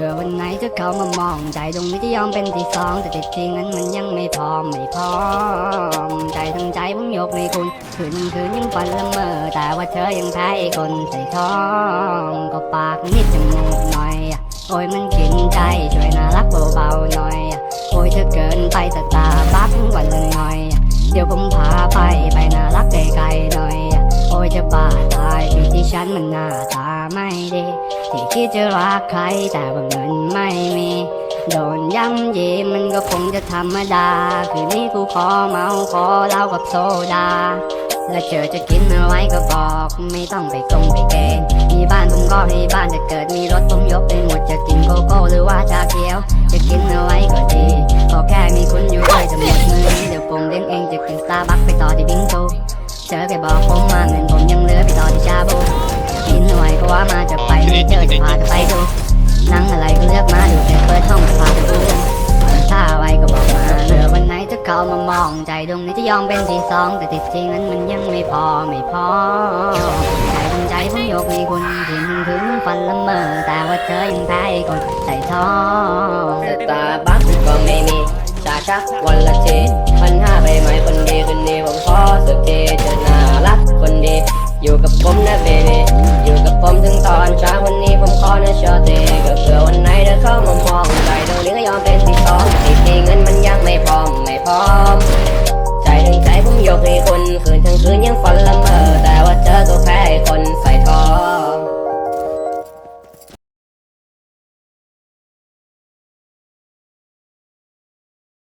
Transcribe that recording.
ผื่อวันไหนจะเขามามองใจตรงนี้จะยอมเป็นที่สองแต่ติดจริงนั้นมันยังไม่พร้อมไม่พร้อมใจทั้งใจผมยกให้คุณคืนคืนยังฝันละเมอแต่ว่าเธอยังแพ้ไอ้คนใส่ท้องก็ปากนิดจมูกหน่อยโอ้ยมันกินใจช่วยน่ารักเบาๆหน่อยโอ้ยเธอเกินไปสตาร์บัควันละหน่อย เดี๋ยวผมพาไปไปน่ารักไกลๆหน่อยโอ้ยจะบ้าตายที่ที่ฉันมันหน้าตา ไม่ดีที่คิดจะรักใครแต่ว่าเงินไม่มี โดนย้ำยีมันก็คงจะธรรมดา คืนนี้กูขอเมาขอเหล้ากับโซดาและเจอจะกินอะไรก็บอกไม่ต้องไปกงไปเกณฑ์มีบ้านผมก็มีบ้านจะเกิดมีรถผมยกไปหมดจะกินโกโก้หรือว่าชาเขียว จะกินอะไรก็ดีขอแค่มีคุณอยู่ด้วยจะหมดมือเดี๋ยวผมเลี้ยงเองจะกินสตาร์บัคไปต่อที่บิงโกเจอแกบอกผมมาเงินผมยังเหลือไปต่อที่ชาบูกินอะไร เจอจะพาไปดูหนังอะไรก็เลือกมาดูแต่เปิดห้องจะพาไปดูเรื่องถ้าไว้ก็บอกมาเธอวันไหนถ้าเขามามองใจดวงนี้จะยอมเป็นที่สองแต่ติดจริงนั้นมันยังไม่พอไม่พอใจตรงใจผมยกให้คุณที่มันถึงฝันละเมอแต่ว่าเธอยังแพ้ไอ้คนใส่ท้องสตาร์บัคก็ไม่มีชาชักวันละทีพันห้าไปไหมคนดีคนนี้ผมขอสักทีจะน่ารักคนดีอยู่กับผมนะเบบี 这年欢乐